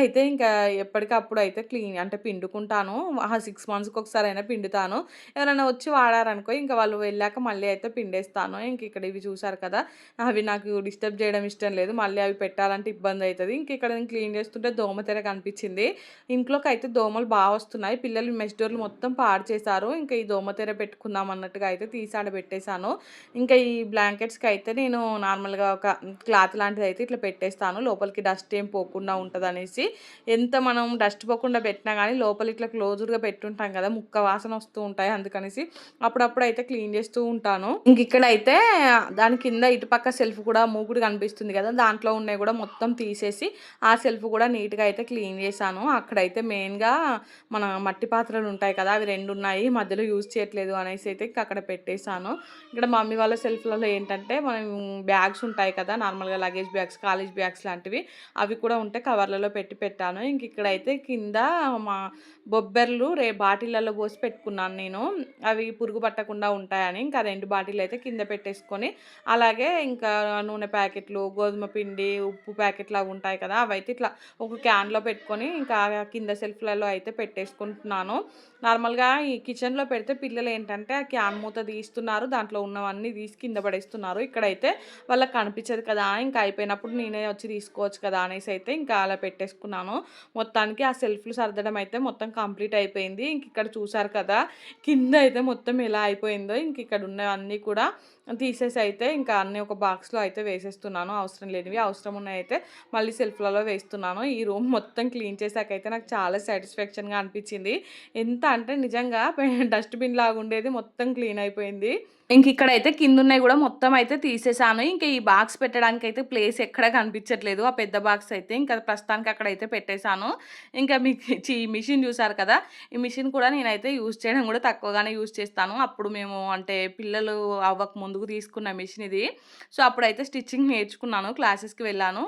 అయితే ఇంకా ఎప్పటికప్పుడు అయితే క్లీన్ అంటే పిండుకుంటాను. ఆ సిక్స్ మంత్స్‌కి అయినా పిండుతాను. ఎవరైనా వచ్చి వాడారనుకో ఇంకా వాళ్ళు వెళ్ళాక మళ్ళీ అయితే పిండేస్తాను. ఇంక ఇక్కడ ఇవి చూసారు కదా! అవి నాకు డిస్టర్బ్ చేయడం ఇష్టం లేదు. మళ్ళీ అవి పెట్టాలంటే ఇబ్బంది అవుతుంది ఇంక ఇక్కడ నేను క్లీన్ చేస్తుంటే దోమతెర కనిపించింది. ఇంట్లోకి అయితే దోమలు బాగా వస్తున్నాయి. పిల్లలు మెష్ డోర్‌లు మొత్తం పాడు చేశారు. ఇంకా ఈ దోమతెర పెట్టుకుందాం అన్నట్టుగా అయితే తీసి ఆడ పెట్టేసాను. ఇంకా ఈ బ్లాంకెట్స్‌కి అయితే నేను నార్మల్‌గా ఒక క్లాత్ లాంటిది అయితే ఇట్లా పెట్టేస్తాను. లోపలికి డస్ట్ ఏం పోకుండా ఉంటదనేసి. ఎంత మనం డస్ట్ పోకుండా పెట్టినా కానీ లోపల ఇట్లా క్లోజ్డ్‌గా పెట్టుంటాం కదా! ముక్క వాసన వస్తూ ఉంటాయి. అందుకనేసి అప్పుడప్పుడు అయితే క్లీన్ చేస్తూ ఉంటాను. ఇంక ఇక్కడైతే దాని కింద ఇటుపక్క సెల్ఫ్ కూడా మూగుడు కనిపిస్తుంది కదా! దాంట్లో ఉన్నాయి కూడా మొత్తం తీసేసి ఆ సెల్ఫ్ కూడా నీట్‌గా అయితే క్లీన్ చేశాను. అక్కడైతే మెయిన్‌గా మన మట్టి పాత్రలు ఉంటాయి కదా! అవి రెండు ఉన్నాయి. మధ్యలో యూజ్ చేయట్లేదు అనేసి అయితే అక్కడ పెట్టేసాను. ఇక్కడ మమ్మీ వాళ్ళ సెల్ఫ్‌లలో ఏంటంటే మనం బ్యాగ్స్ ఉంటాయి కదా! నార్మల్‌గా లగేజ్ బ్యాగ్స్, కాలేజ్ బ్యాగ్స్ లాంటివి అవి కూడా ఉంటే కవర్లలో పెట్టి పెట్టాను. ఇంక ఇక్కడైతే కింద మా బొబ్బెర్లు రే బాటిళ్ళలో పోసి పెట్టుకున్నాను నేను. అవి పురుగు పట్టకుండా ఉంటాయని. ఇంకా రెండు బాటిల్ అయితే కింద పెట్టేసుకొని అలాగే ఇంకా నూనె ప్యాకెట్లు, గోధుమ పిండి, ఉప్పు ప్యాకెట్లు అవి ఉంటాయి కదా! అవైతే ఇట్లా ఒక క్యాన్‌లో పెట్టుకొని ఇంకా కింద సెల్ఫ్‌లలో అయితే పెట్టేసుకుంటున్నాను. నార్మల్‌గా ఈ కిచెన్‌లో పెడితే పిల్లలు ఏంటంటే ఆ క్యాన్ మూత తీస్తున్నారు. దాంట్లో ఉన్నవన్నీ తీసి కింద పడేస్తున్నారు. ఇక్కడైతే వాళ్ళకి కనిపించదు కదా! ఇంకా అయిపోయినప్పుడు నేనే వచ్చి తీసుకోవచ్చు కదా! అనేసి అయితే ఇంకా అలా పెట్టేసుకున్నాను. మొత్తానికి ఆ సెల్ఫ్‌లు సర్దడం అయితే మొత్తం కంప్లీట్ అయిపోయింది. ఇంక ఇక్కడ చూసారు కదా! కింద అయితే మొత్తం ఎలా అయిపోయిందో ఇంక ఇక్కడ ఉన్నవన్నీ కూడా తీసేసి అయితే ఇంకా అన్ని ఒక బాక్స్‌లో అయితే వేసేస్తున్నాను. అవసరం లేనివి. అవసరం ఉన్నయయితే మళ్ళీ సెల్ఫ్‌లలో వేస్తున్నాను. ఈ రూమ్ మొత్తం క్లీన్ చేశాకైతే నాకు చాలా సాటిస్ఫాక్షన్‌గా అనిపించింది. ఎంత అంటే నిజంగా (laughs) డస్ట్‌బిన్ లాగా ఉండేది మొత్తం క్లీన్ అయిపోయింది. ఇంక ఇక్కడైతే కిందున్నయి కూడా మొత్తం అయితే తీసేసాను. ఇంకా ఈ బాక్స్ పెట్టడానికి అయితే ప్లేస్ ఎక్కడ కనిపించట్లేదు. ఆ పెద్ద బాక్స్ అయితే ఇంకా ప్రస్తుతానికి అక్కడైతే పెట్టేశాను ఇంకా మీకు (laughs) ఈ మిషన్ చూసారు కదా! ఈ మిషన్ కూడా నేనైతే యూజ్ చేయడం కూడా తక్కువగానే యూజ్ చేస్తాను. అప్పుడు మేము అంటే పిల్లలు అవ్వక ముందుకు తీసుకున్న మిషన్ ఇది. సో, అప్పుడైతే స్టిచ్చింగ్ నేర్చుకున్నాను. క్లాసెస్‌కి వెళ్ళాను.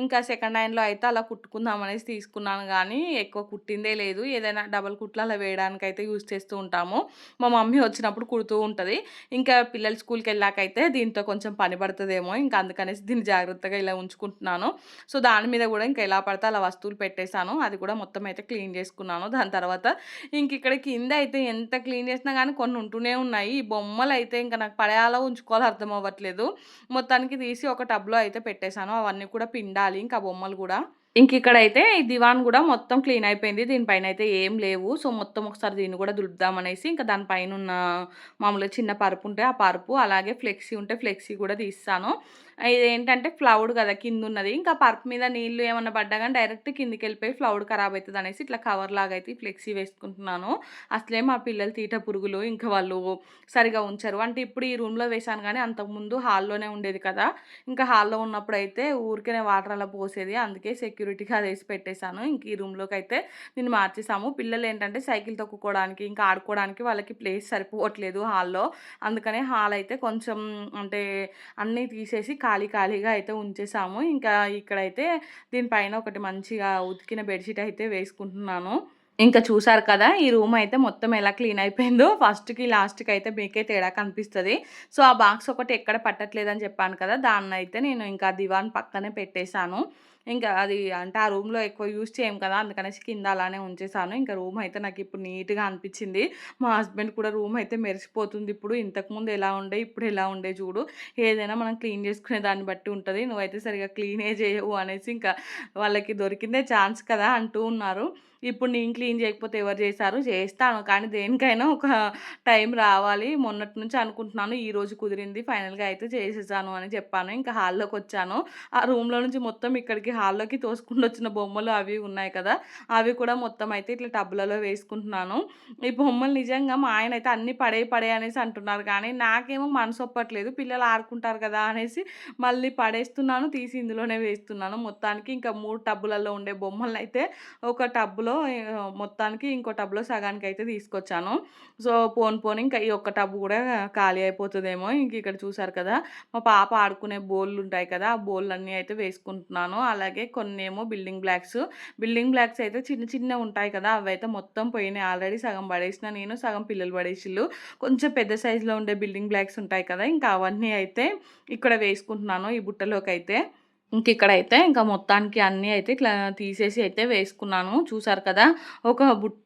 ఇంకా సెకండ్ హ్యాండ్‌లో అయితే అలా కుట్టుకుందాం అనేసి తీసుకున్నాను కానీ ఎక్కువ కుట్టిందే లేదు. ఏదైనా డబల్ కుట్లు అలా వేయడానికైతే యూజ్ చేస్తూ ఉంటాము. మా మమ్మీ వచ్చినప్పుడు కుడుతూ ఉంటుంది ఇంకా ఇంకా పిల్లలు స్కూల్కి వెళ్ళాక అయితే దీంతో కొంచెం పని పడుతుందేమో ఇంకా అందుకనేసి దీన్ని జాగ్రత్తగా ఇలా ఉంచుకుంటున్నాను. సో, దాని మీద కూడా ఇంకా ఎలా పడితే అలా వస్తువులు పెట్టేశాను అది కూడా మొత్తం అయితే క్లీన్ చేసుకున్నాను. దాని తర్వాత ఇంక ఇక్కడ కింద అయితే ఎంత క్లీన్ చేసినా కానీ కొన్ని ఉంటూనే ఉన్నాయి. ఈ బొమ్మలు అయితే ఇంకా నాకు పడేయాలో ఉంచుకోవాలో అర్థం అవ్వట్లేదు. మొత్తానికి తీసి ఒక టబ్‌లో అయితే పెట్టేశాను అవన్నీ కూడా పిండాలి ఇంకా బొమ్మలు కూడా ఇంక ఇక్కడైతే ఈ దివాన్ కూడా మొత్తం క్లీన్ అయిపోయింది. దీనిపైన అయితే ఏం లేవు. సో, మొత్తం ఒకసారి దీన్ని కూడా దులుపుదామనేసి ఇంకా దాని పైనున్న మామూలుగా చిన్న పరుపు ఉంటే ఆ పరుపు, అలాగే ఫ్లెక్సీ ఉంటే ఫ్లెక్సీ కూడా తీస్తాను. ఇదేంటంటే ఫ్లౌడ్ కదా కింద ఉన్నది ఇంకా పరుపు మీద నీళ్ళు ఏమన్నా పడ్డా కానీ డైరెక్ట్ కిందకెళ్ళిపోయి ఫ్లౌడ్ ఖరాబ్ అవుతుంది అనేసి ఇట్లా కవర్ లాగా అయితే ఫ్లెక్సీ వేసుకుంటున్నాను. అసలే మా పిల్లలు తీట పురుగులు. ఇంకా వాళ్ళు సరిగా ఉంచరు. అంటే ఇప్పుడు ఈ రూమ్‌లో వేశాను కానీ అంతకుముందు హాల్లోనే ఉండేది కదా! ఇంకా హాల్‌లో ఉన్నప్పుడు అయితే ఊరికే వాటర్ అలా పోసేది. అందుకే సెక్యూరిటీగా అదేసి పెట్టేసాను. ఇంక ఈ రూమ్లోకి అయితే నేను మార్చేసాము. పిల్లలు ఏంటంటే సైకిల్ తొక్కుకోవడానికి, ఇంకా ఆడుకోవడానికి వాళ్ళకి ప్లేస్ సరిపోవట్లేదు హాల్‌లో. అందుకనే హాల్ అయితే కొంచెం అంటే అన్నీ తీసేసి ఖాళీ ఖాళీగా అయితే ఉంచేసాము. ఇంకా ఇక్కడైతే దీనిపైన ఒకటి మంచిగా ఉతికిన బెడ్‌షీట్ అయితే వేసుకుంటున్నాను. ఇంకా చూసారు కదా! ఈ రూమ్ అయితే మొత్తం ఎలా క్లీన్ అయిపోయిందో ఫస్ట్‌కి, లాస్ట్‌కి అయితే మీకే తేడా కనిపిస్తుంది సో, ఆ బాక్స్ ఒకటి ఎక్కడ పట్టట్లేదని చెప్పాను కదా! దాన్ని అయితే నేను ఇంకా దివాన్ పక్కనే పెట్టేశాను ఇంకా అది అంటే ఆ రూమ్‌లో ఎక్కువ యూజ్ చేయం కదా! అందుకనేసి కింద అలానే ఉంచేసాను. ఇంకా రూమ్ అయితే నాకు ఇప్పుడు నీట్‌గా అనిపించింది మా హస్బెండ్ కూడా రూమ్ అయితే మెరిసిపోతుంది ఇప్పుడు. ఇంతకుముందు ఎలా ఉండే, ఇప్పుడు ఎలా ఉండే చూడు. ఏదైనా మనం క్లీన్ చేసుకునే దాన్ని బట్టి ఉంటుంది నువ్వైతే సరిగ్గా క్లీనే చేయవు అనేసి ఇంకా వాళ్ళకి దొరికిందే ఛాన్స్ కదా! అంటూ ఉన్నారు. ఇప్పుడు నేను క్లీన్ చేయకపోతే ఎవరు చేశారు? చేస్తాను. కానీ దేనికైనా ఒక టైం రావాలి. మొన్నటి నుంచి అనుకుంటున్నాను. ఈరోజు కుదిరింది. ఫైనల్‌గా అయితే చేసేసాను అని చెప్పాను. ఇంకా హాల్లోకి వచ్చాను ఆ రూమ్‌లో నుంచి మొత్తం ఇక్కడికి హాల్లోకి తోసుకుంటూ వచ్చిన బొమ్మలు అవి ఉన్నాయి కదా! అవి కూడా మొత్తం అయితే ఇట్లా టబ్‌లలో వేసుకుంటున్నాను. ఈ బొమ్మలు నిజంగా మా ఆయన అయితే అన్నీ పడే పడే అనేసి అంటున్నారు. కానీ నాకేమో మనసు ఒప్పట్లేదు. పిల్లలు ఆడుకుంటారు కదా! అనేసి మళ్ళీ పడేస్తున్నాను. తీసి ఇందులోనే వేస్తున్నాను. మొత్తానికి ఇంకా మూడు టబ్బులలో ఉండే బొమ్మలు అయితే ఒక టబ్‌లో మొత్తానికి ఇంకో టబ్‌లో సగానికి అయితే తీసుకొచ్చాను. సో, పోన్ పోని ఇంకా ఈ ఒక్క టబ్బు కూడా ఖాళీ అయిపోతుందేమో ఇంక ఇక్కడ చూసారు కదా! మా పాప ఆడుకునే బోళ్ళు ఉంటాయి కదా! ఆ బోళ్ళన్నీ అయితే వేసుకుంటున్నాను. అలా అలాగే కొన్ని ఏమో బిల్డింగ్ బ్లాక్స్. బిల్డింగ్ బ్లాక్స్ అయితే చిన్న చిన్నవి ఉంటాయి కదా! అవైతే మొత్తం పోయినాయి. ఆల్రెడీ సగం పడేసిన నేను, సగం పిల్లలు పడేసిళ్ళు కొంచెం పెద్ద సైజులో ఉండే బిల్డింగ్ బ్లాక్స్ ఉంటాయి కదా! ఇంకా అవన్నీ అయితే ఇక్కడ వేసుకుంటున్నాను ఈ బుట్టలోకి అయితే ఇంక ఇక్కడైతే ఇంకా మొత్తానికి అన్నీ అయితే ఇట్లా తీసేసి అయితే వేసుకున్నాను. చూసారు కదా! ఒక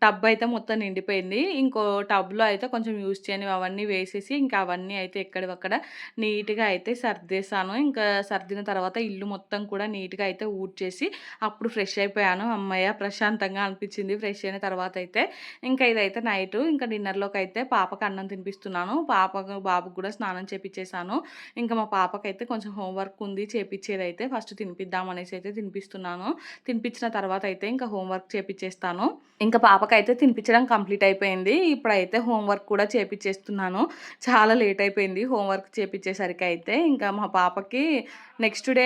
టబ్ అయితే మొత్తం నిండిపోయింది. ఇంకో టబ్‌లో అయితే కొంచెం యూజ్ చేయనివి అవన్నీ వేసేసి ఇంకా అవన్నీ అయితే ఎక్కడివక్కడ నీట్‌గా అయితే సర్దేశాను. ఇంకా సర్దిన తర్వాత ఇల్లు మొత్తం కూడా నీట్‌గా అయితే ఊడ్చేసి అప్పుడు ఫ్రెష్ అయిపోయాను. అమ్మయ్య ప్రశాంతంగా అనిపించింది. ఫ్రెష్ అయిన తర్వాత అయితే ఇంకా ఇదైతే నైట్ ఇంకా డిన్నర్లోకి అయితే పాపకు అన్నం తినిపిస్తున్నాను. పాపకు, బాబుకి కూడా స్నానం చేపించేశాను ఇంకా మా పాపకైతే కొంచెం హోంవర్క్ ఉంది చేపించేది అయితే ఫస్ట్ తినిపిద్దాం అనేసి అయితే తినిపిస్తున్నాను. తినిపించిన తర్వాత అయితే ఇంకా హోంవర్క్ చేపించేస్తాను చేపిచ్చేస్తాను. ఇంకా పాపకైతే తినిపించడం కంప్లీట్ అయిపోయింది. ఇప్పుడైతే హోంవర్క్ కూడా చేపిచ్చేస్తున్నాను. చాలా లేట్ అయిపోయింది హోంవర్క్ చేపించేసరికి అయితే. ఇంకా మా పాపకి నెక్స్ట్ డే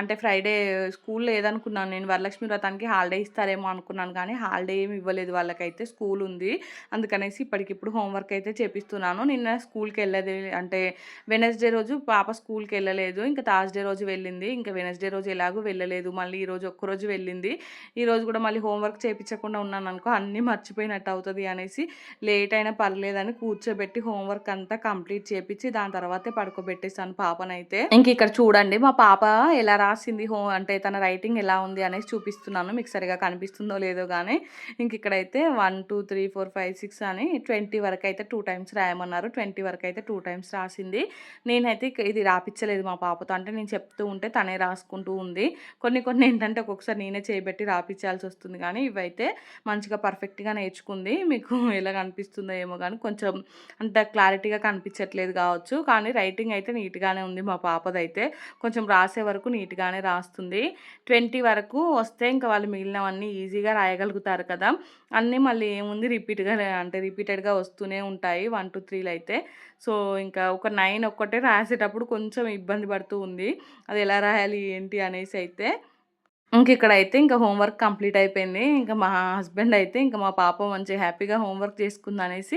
అంటే ఫ్రైడే స్కూల్ లేదనుకున్నాను నేను. వరలక్ష్మి వ్రతానికి హాలిడే ఇస్తారేమో అనుకున్నాను కానీ హాలిడే ఏమి ఇవ్వలేదు వాళ్ళకైతే. స్కూల్ ఉంది. అందుకనేసి ఇప్పటికిప్పుడు హోంవర్క్ అయితే చేపిస్తున్నాను. నిన్న స్కూల్కి వెళ్ళలేదు అంటే వెనస్డే రోజు పాప స్కూల్కి వెళ్ళలేదు ఇంకా థర్స్‌డే రోజు వెళ్ళింది. ఇంకా వెనస్డే రోజు ఎలాగో వెళ్ళలేదు. మళ్ళీ ఈరోజు ఒక్కరోజు వెళ్ళింది. ఈరోజు కూడా మళ్ళీ హోంవర్క్ చేయించకుండా ఉన్నాను అనుకో అన్నీ మర్చిపోయినట్టు అవుతుంది అనేసి లేట్ అయినా పర్లేదని కూర్చోబెట్టి హోంవర్క్ అంతా కంప్లీట్ చేపించి దాని తర్వాతే పడుకోబెట్టేసాను పాపనైతే. ఇంక ఇక్కడ చూడండి మా పాప ఎలా రాసింది హో అంటే తన రైటింగ్ ఎలా ఉంది అనేసి చూపిస్తున్నాను. మీకు సరిగా కనిపిస్తుందో లేదో గానీ ఇంక ఇక్కడైతే 1, 2, 3, 4, 5, 6 అని ట్వంటీ వరకు అయితే టూ టైమ్స్ రాయమన్నారు. ట్వంటీ వరకు అయితే టూ టైమ్స్ రాసింది. నేనైతే ఇది రాపించలేదు మా పాపతో. అంటే నేను చెప్తూ ఉంటే తనే రాసుకుంటూ ఉంది. కొన్ని కొన్ని ఏంటంటే ఒక్కొక్కసారి నేనే చేయబెట్టి రాపించాల్సి వస్తుంది కానీ ఇవైతే మంచిగా పర్ఫెక్ట్‌గా నేర్చుకుంది. మీకు ఎలా కనిపిస్తుందో ఏమో కానీ కొంచెం అంత క్లారిటీగా కనిపించట్లేదు కావచ్చు. కానీ రైటింగ్ అయితే నీట్‌గానే ఉంది మా పాపదైతే. కొంచెం రాసే వరకు నీట్‌గానే రాస్తుంది. 20 వరకు వస్తే ఇంకా వాళ్ళు మిగిలినవన్నీ ఈజీగా రాయగలుగుతారు కదా! అన్నీ మళ్ళీ ఏముంది రిపీట్‌గా అంటే రిపీటెడ్‌గా వస్తూనే ఉంటాయి. 1, 2, 3లు అయితే. సో, ఇంకా ఒక నైన్ ఒక్కటే రాసేటప్పుడు కొంచెం ఇబ్బంది పడుతూ ఉంది. అది ఎలా రాయాలి ఏంటి అనేసి అయితే. ఇంక ఇక్కడైతే ఇంకా హోంవర్క్ కంప్లీట్ అయిపోయింది. ఇంకా మా హస్బెండ్ అయితే ఇంకా మా పాప మంచిగా హ్యాపీగా హోంవర్క్ చేసుకుంది చేసుకుందనేసి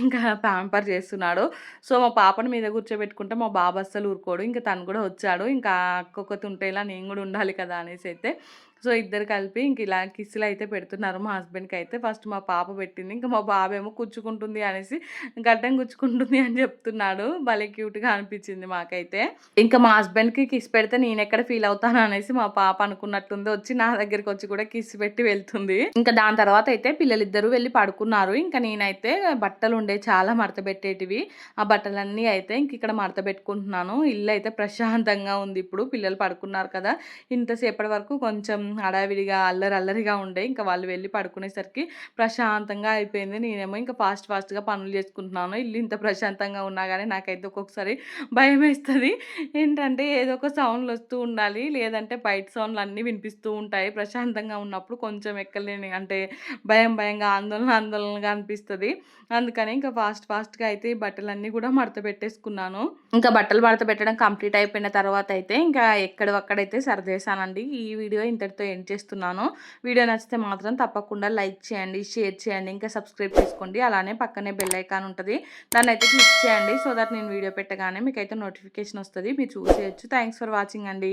ఇంకా ప్యాంపర్ చేస్తున్నాడు. సో, మా పాపని మీద కూర్చోబెట్టుకుంటే మా బాబు అస్సలు ఊరుకోడు. ఇంకా తను కూడా వచ్చాడు. ఇంకా అక్క ఉంటే ఇలా నేను కూడా ఉండాలి కదా! అనేసి అయితే సో ఇద్దరు కలిపి ఇంక ఇలా కిస్సులు అయితే పెడుతున్నారు. మా హస్బెండ్కి అయితే ఫస్ట్ మా పాప పెట్టింది. ఇంకా మా బాబేమో గుచ్చుకుంటుంది అనేసి గడ్డం గుచ్చుకుంటుంది అని చెప్తున్నాడు. భలే క్యూట్గా అనిపించింది మాకైతే. ఇంకా మా హస్బెండ్కి కిస్ పెడితే నేను ఎక్కడ ఫీల్ అవుతాను అనేసి మా పాప అనుకున్నట్టుంది. వచ్చి నా దగ్గరికి వచ్చి కూడా కిస్ పెట్టి వెళ్తుంది. ఇంకా దాని తర్వాత అయితే పిల్లలిద్దరూ వెళ్ళి పడుకున్నారు. ఇంకా నేనైతే బట్టలు ఉండే చాలా మడత పెట్టేటివి. ఆ బట్టలన్నీ అయితే ఇంక ఇక్కడ మడత పెట్టుకుంటున్నాను. ఇల్లు అయితే ప్రశాంతంగా ఉంది. ఇప్పుడు పిల్లలు పడుకున్నారు కదా. ఇంతసేపటి వరకు కొంచెం హడావిడిగా అల్లరి అల్లరిగా ఉండే. ఇంకా వాళ్ళు వెళ్ళి పడుకునేసరికి ప్రశాంతంగా అయిపోయింది. నేనేమో ఇంకా ఫాస్ట్ ఫాస్ట్గా పనులు చేసుకుంటున్నాను. ఇల్లు ఇంత ప్రశాంతంగా ఉన్నా కానీ నాకైతే ఒక్కొక్కసారి భయం వేస్తుంది ఏంటంటే ఏదో ఒక సౌండ్లు వస్తూ ఉండాలి. లేదంటే బయట సౌండ్లు అన్నీ వినిపిస్తూ ఉంటాయి. ప్రశాంతంగా ఉన్నప్పుడు కొంచెం ఎక్కలేని అంటే భయం భయంగా ఆందోళన ఆందోళనగా అనిపిస్తుంది. అందుకని ఇంకా ఫాస్ట్ ఫాస్ట్గా అయితే ఈ బట్టలన్నీ కూడా మడత పెట్టేసుకున్నాను. ఇంకా బట్టలు మడత పెట్టడం కంప్లీట్ అయిపోయిన తర్వాత అయితే ఇంకా ఎక్కడవక్కడైతే సర్దేశానండి. ఈ వీడియో ఇంతటితో ఎండ్ చేస్తున్నాను. వీడియో నచ్చితే మాత్రం తప్పకుండా లైక్ చేయండి షేర్ చేయండి ఇంకా సబ్స్క్రైబ్ చేసుకోండి. అలానే పక్కనే బెల్ ఐకాన్ ఉంటుంది. దాన్ని అయితే క్లిక్ చేయండి సో దట్ నేను వీడియో పెట్టగానే మీకైతే నోటిఫికేషన్ వస్తుంది. మీరు చూసేయచ్చు. థ్యాంక్స్ ఫర్ వాచింగ్ అండి.